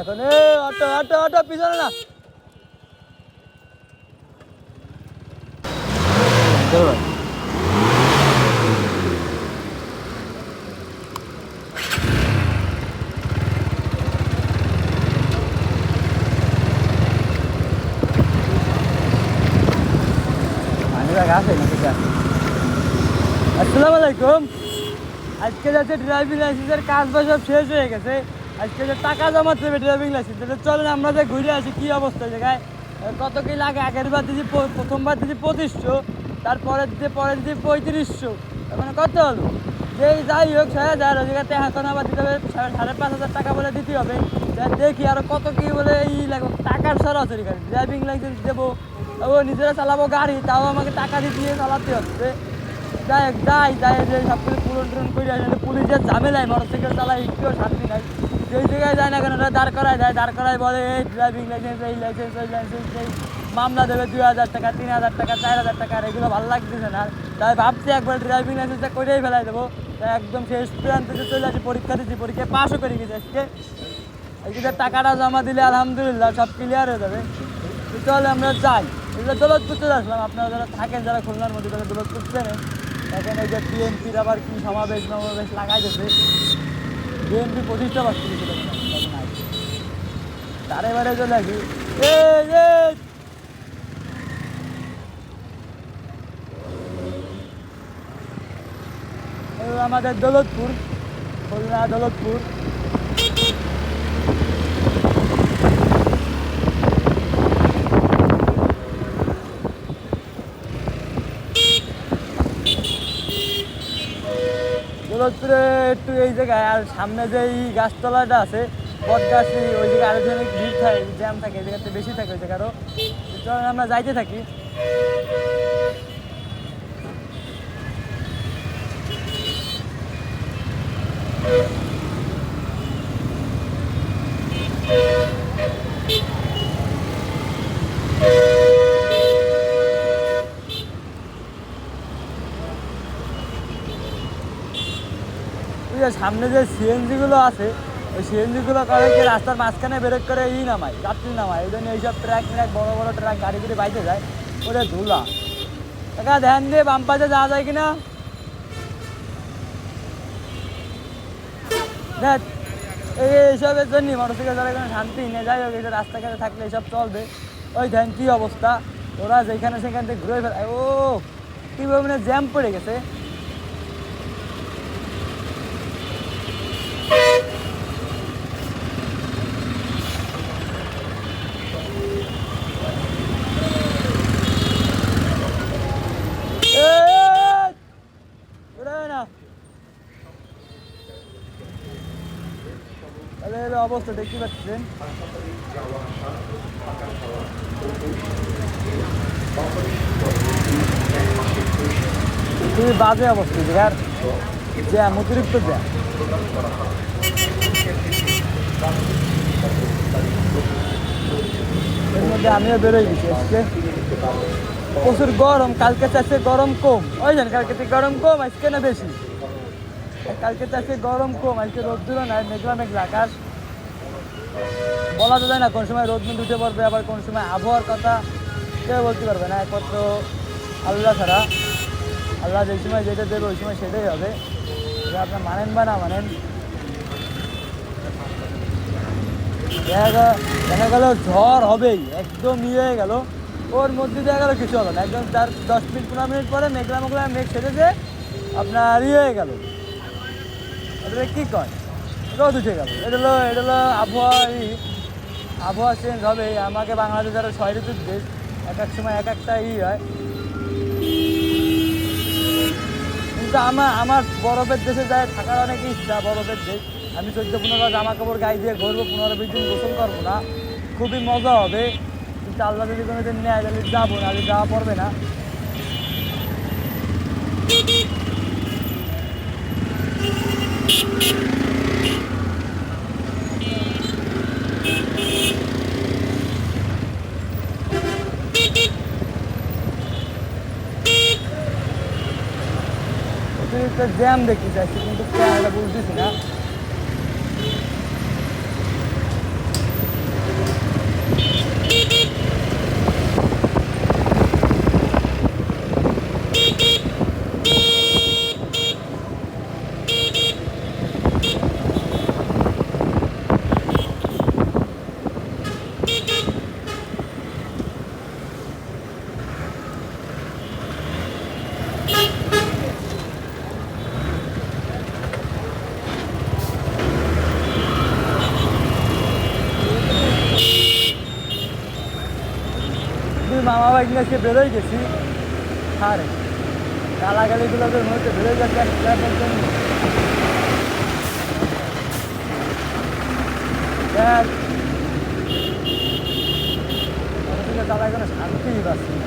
এখন। এ auto auto auto, পিছনে না? আসসালামু আলাইকুম। আজকে যাচ্ছে ড্রাইভিং লাইসেন্সের কাজ বাজ সব শেষ হয়ে গেছে। আজকে যে টাকা হবে ড্রাইভিং লাইসেন্স তাহলে চলেন আমরা যে ঘুরে আসি, কি অবস্থা জায়গায়? কত কি লাগে? আগের বার দিদি প্রথমবার দিদি পঁচিশশো, তারপরে দিদি পরে দিদি পঁয়ত্রিশশো। তার মানে কত হলো? যে যাই হোক ছয় হাজার ওই জায়গাতে এখন আবার দিতে হবে সাড়ে পাঁচ হাজার টাকা বলে দিতে হবে। দেখি আর কত কি বলে ই লাগবে, টাকার সরাসরি গাড়ি ড্রাইভিং লাইসেন্স দেবো, ও নিজেরা চালাবো গাড়ি, তাও আমাকে টাকা দিয়ে চালাতে হচ্ছে। যাই হোক, যাই যাই সব কিছু পূরণ টুরন করে পুলিশের ঝামেলায়, মোটরসাইকেল চালাই একটুও শান্তি নাই। যেই জায়গায় যায় না কেন, ওরা দাঁড় করায় যায় দাঁড় করায় বলে, এই ড্রাইভিং লাইসেন্স এই লাইসেন্স ওই লাইসেন্স এই মামলা দেবে দুই হাজার টাকা, তিন হাজার টাকা, চার হাজার টাকা, আর এগুলো ভালো লাগতেছে না। তাই ভাবছি একবার ড্রাইভিং লাইসেন্সটা করেই ফেলাই দেবো। তাই একদম শেষ প্রান্তে চলে আসি, পরীক্ষা দিচ্ছি পরীক্ষায় পাশও করে গেছি আজকে। এদিকে টাকাটা জমা দিলে আলহামদুলিল্লাহ সব ক্লিয়ার হয়ে যাবে। তো চলে আমরা যাই। এগুলো দৌলতপুর চলে আসলাম। আপনারা যারা থাকেন, যারা খুলনার মধ্যে তারা দৌলতপুর চেনেন। দেখেন এই যে বিএনপির আবার কি সমাবেশ সমাবেশ লাগাইতেছে। বিএনপি প্রতিষ্ঠা মনে হয়, আগে। তার এবারে চলে আসি আমাদের দৌলতপুর খুলনা দৌলতপুর দৌলতপুরে একটু এই জায়গায়, আর সামনে যে এই গাছতলাটা আছে, বট গাছ ওই জায়গায় আরও অনেক ভিড় থাকে, জ্যাম থাকে, এই জায়গাতে বেশি থাকে ওই জায়গারও। চলেন, আমরা যাইতে থাকি। ওই যে সামনে যে সিএনজি গুলো আছে, ওই সিএনজি গুলো করে কি রাস্তার মাঝখানে বেরেক করে ই নামায়, যাত্রী নামায়। এই জন্য এইসব ট্রাক ট্রাক বড় বড় ট্রাক গাড়ি গুলি বাইতে যায় ওটা ধুলা। টাকা ধ্যান দিয়ে বাম পাশে যাওয়া যায় কিনা? দেখ, এই এইসবের জন্যই মোটরসাইকেল চালায় কোনো শান্তি হোক এইসব রাস্তাঘাটে থাকলে এইসব চলবে। ওই ধ্যান, কী অবস্থা? ওরা যেখানে সেখান থেকে ঘুরে ফেলে ও কীভাবে মানে জ্যাম পড়ে গেছে এই! ঘুরে আয় না তাহলে এর অবস্থা দেখতে পাচ্ছেন। খুবই বাজে অবস্থা জায়গার জ্যাম, অতিরিক্ত জ্যাম। এর মধ্যে আমিও বেরোই গেছি আজকে। প্রচুর গরম, কালকে চাষে গরম কম। ওই জান, কালকে গরম কম, আজকে না বেশি? কালকে চাষে গরম কম, আজকে রোদ্দুরও নাই, মেঘলা মেঘলা আকাশ। বলা তো যায় না কোন সময় রোদ উঠে পড়বে, আবার কোন সময় আবহাওয়ার কথা। কেউ বলতে পারবে না, একমাত্র আল্লাহ ছাড়া। আল্লাহ যেই সময় যেটা দেবে, ওই সময় সেটাই হবে। আপনার মানেন বা না মানেন। দেখা গেল ঝড় হবেই, একদম ইয়ে হয়ে গেল। ওর মধ্যে দেখা গেল কিছু হলো না, একদম তার দশ মিনিট, পনেরো মিনিট পরে মেঘলা মেঘলা মেঘ সেরেছে আপনার ইয়ে হয়ে গেল। এটা কী কয়? রোদ উঠে গেল। এটা হলো এটা হলো আবহাওয়া আবহাওয়া চেঞ্জ হবে আমাকে বাংলাদেশ আরও ছয় ঋতুর দেশ। এক এক সময় এক একটা ই হয়। কিন্তু আমার আমার বরফের দেশে যায় থাকার অনেক ইচ্ছা, বরফের দেশ। আমি চোদ্দ পনেরো জামা কাপড় গায়ে দিয়ে ঘুরবো, পনেরো বিশ দিন গোসল করব না। খুবই মজা হবে। কিন্তু আল্লাহ যদি কোনো দিন নেয়, তাহলে যাব না যাওয়া পড়বে না। জ্যাম দেখতে চাইছি কিন্তু কেন বুঝতেছি না। মামা বাইক বেরোয় গেছি। আর গালাগালিগুলো তো মধ্যে বেরোয় যাচ্ছে একটা শান্তি পাচ্ছি না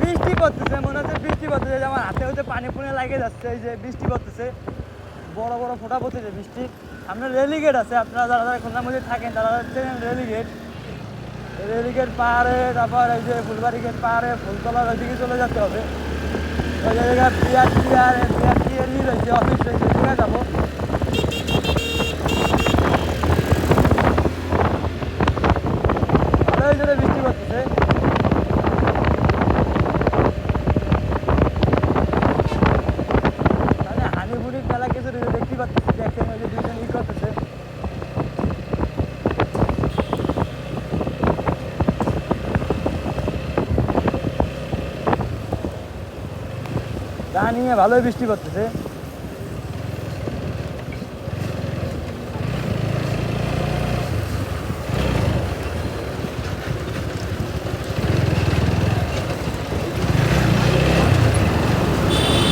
বৃষ্টি পড়তেছে মনে হচ্ছে বৃষ্টি পড়তেছে যে আমার পুনে লাগে যাচ্ছে, এই যে বৃষ্টি পড়তেছে। বড় বড় ফোঁটা পড়তেছে বৃষ্টি। সামনে রেলিগেট আছে, আপনারা যারা যারা খুলনার মধ্যে থাকেন, তারা হচ্ছে রেলিগেট রেলিগেট পাহাড়ে, তারপর এই যে ফুলবাড়ি গেট পাহাড়ে, ফুলতলার ওইদিকে চলে যেতে হবে। ওই জায়গায় রয়েছে অফিস রয়েছে সেখানে যাব। ভালোই বৃষ্টি পড়তেছে মানে হানিমুনির মেলা কিছু দেখতে পাচ্ছি দেখেন ওই যে দুজন ই করতেছে তা নিয়ে ভালোই বৃষ্টি পড়তেছে।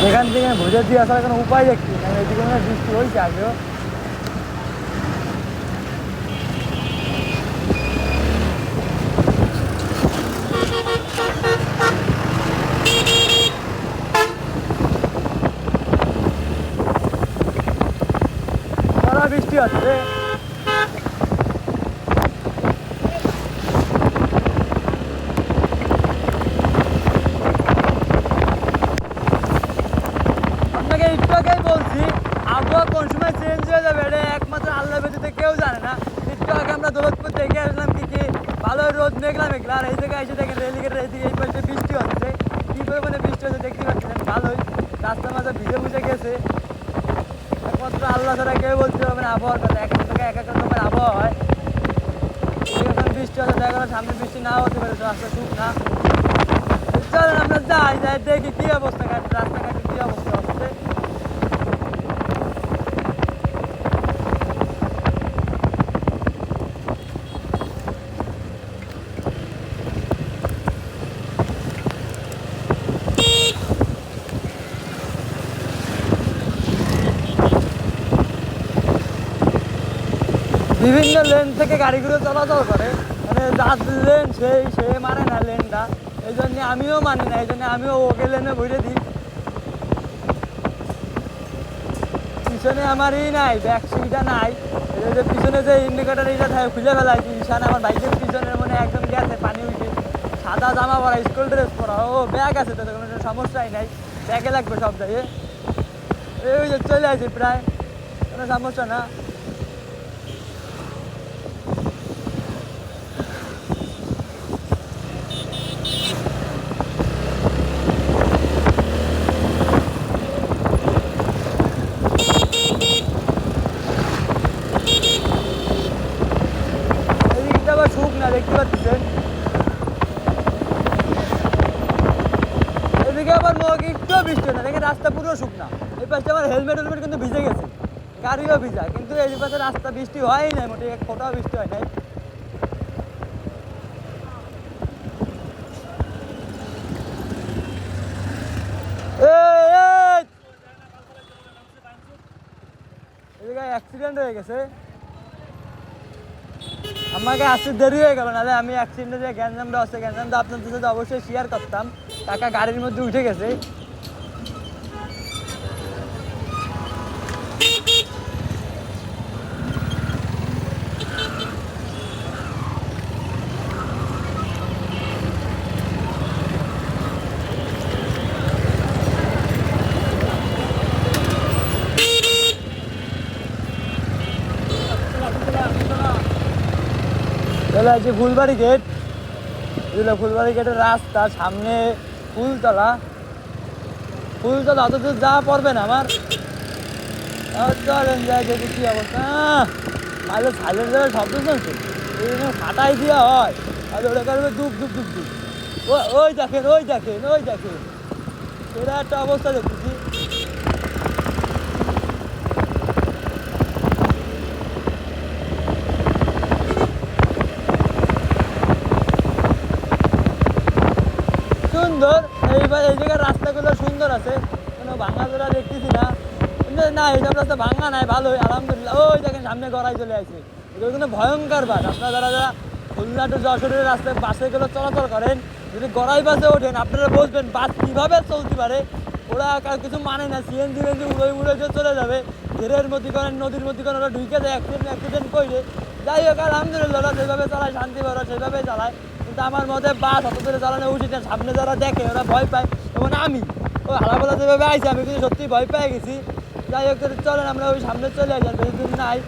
এখান থেকে ভোজের দিয়ে আসার কোনো উপায় দেখছি না এদিকে বৃষ্টি হয়েছে আগেও। বৃষ্টি আপনাকে চেঞ্জ হয়ে যাবে একমাত্র আল্লাহ ব্যতীত কেউ জানে না। একটু আগে আমরা দৌলতপুর দেখে আসলাম রোদ, মেঘলা মেঘলা। আর এই জায়গায় এসে দেখেন রেলিগেটের এইদিকে এই বৃষ্টি হচ্ছে। কী পরিমাণে বৃষ্টি হচ্ছে রাস্তার মাঝে ভিজে মুজে গেছে। একমাত্র আল্লাহ ছাড়া কেউ বলতে পারবে না, আবহাওয়ার কথা। এক থেকে এক এক রকমের আবহাওয়া হয়। এখন বৃষ্টি হচ্ছে, দেখা সামনে বৃষ্টি নাও হতে পারে রাস্তা শুক না। চলেন, আমরা যাই যাই দেখি কি অবস্থা ঘাট রাস্তাঘাটে কি অবস্থা হচ্ছে বিভিন্ন লেন থেকে গাড়িগুলো চলাচল করে। মানে যার লেন সেই, সে মানে না লেনটা এই জন্য আমিও মানি না, এই জন্য আমিও ওকে লেনে ভরে দিই। পিছনে আমার ই নাই ব্যাক সিটটা নাই। যে পিছনে যে ইন্ডিকেটার এটা থাকে খুলে ফেলাইছি। ঈশান আমার বাইকের পিছনের মানে একদম গেছে, পানি উঠে। সাদা জামা পরা স্কুল ড্রেস পরা। ও ব্যাগ আছে তো, কোনো সমস্যাই নাই। ব্যাগে লাগবে সব জায়গায়। এই যে চলে আসি প্রায়। কোনো সমস্যা না এদিকটা আবার শুক না দেখতে পাচ্ছেন আবার মগ একটু বৃষ্টি না দেখেন রাস্তা পুরো শুকনা। এই পাশে আমার হেলমেট হেলমেট কিন্তু ভিজে গেছে। গাড়িও ভিজা, কিন্তু এই পাশে রাস্তা বৃষ্টি হয়ই নাই, মোটে এক ফোটাও বৃষ্টি হয় নাই। অ্যাক্সিডেন্ট হয়ে গেছে। আমাকে আসতে দেরি হয়ে গেল, নাহলে আমি অ্যাক্সিডেন্টে যে গ্যাঞ্জামটা আছে, গ্যাঞ্জামটা আপনাদের সাথে অবশ্যই শেয়ার করতাম। কাকা গাড়ির মধ্যে উঠে গেছে। আসছি ফুলবাড়ি গেট ফুলবাড়ি গেটের রাস্তা সামনে ফুলতলা। ফুলতলা অত দূর যাওয়া পড়বে না আমার। চলেন যাই দেখি কি অবস্থা। মাঝে যাবে শব্দ শুনছি? ফাটাই দেওয়া হয়। আর ওটা করবে দুপ দুপ দুপ দুপ? ওই দেখেন ওই দেখেন ওই দেখেন। এটা একটা অবস্থা দেখতেছি সুন্দর। এই জায়গার রাস্তাগুলো সুন্দর আছে। কোনো ভাঙা চোরা দেখতেছি না। কিন্তু না এইসব রাস্তা ভাঙা নাই, ভালোই, আলহামদুলিল্লাহ। ওই দেখেন, সামনে গড়াই চলে আসে এগুলো কিন্তু ভয়ঙ্কর বাস। আপনারা যারা যারা খুলনা টু যশোরের রাস্তায় বাসেগুলো চলাচল করেন, যদি গড়াই বাসে ওঠেন, আপনারা বলবেন বাস কীভাবে চলতে পারে। ওরা কার কিছু মানে না। সিএনজি মেনজি উড়ে উড়ে চলে যাবে। ঘেরের মধ্যে করেন, নদীর মধ্যে করেন, ওরা ঢুকে যায় অ্যাক্সিডেন্ট অ্যাক্সিডেন্ট করে যাই হোক, আলহামদুলিল্লাহ, ওরা যেভাবে চালায়, শান্তি ওরা সেভাবে চালায়। কিন্তু আমার মতে বাস অত দূরে চালানো উচিত না। সামনে যারা দেখে ওরা ভয় পায়। যেমন আমি ওই হালাবেলা যেভাবে আইছি, আমি কিন্তু সত্যি ভয় পেয়ে গেছি। যাই হোক চলেন, আমরা ওই সামনে চলে আসি, আর বেশি দূর নাই।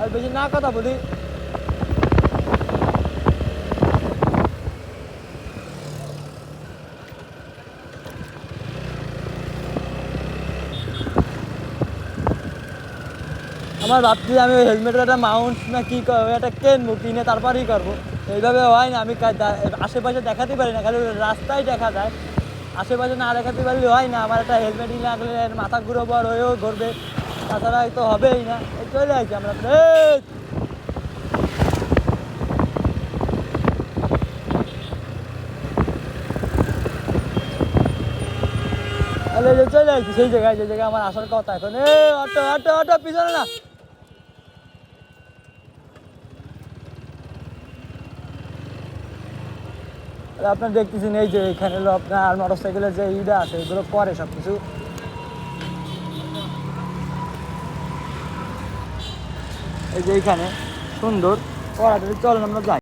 আর বেশি না কথা বলি। আমার ভাবছি আমি হেলমেটের একটা মাউন্ট না কি করব, একটা কিনবো, কিনে তারপরেই করব। এইভাবে হয় না, আমি আশেপাশে দেখাতে পারি না, খালি রাস্তায় দেখা যায়। আশেপাশে না দেখাতে পারলে হয় না, আমার একটা হেলমেট রাখলে মাথা ঘুরো বড় হয়েও ঘুরবে, তাছাড়া তো হবেই না চলে আসছি আমরা চলে আসছি সেই জায়গায় যে জায়গায় আমার আসার কথা এখন এ অটো অটো অটো, পিছনে না। আপনার দেখতেছেন এই যে এখানে হলো আপনার মোটর সাইকেলের যে ইডা আছে, এগুলো করে সব কিছু এই যে এখানে সুন্দর করাটা চলেন আমরা যাই।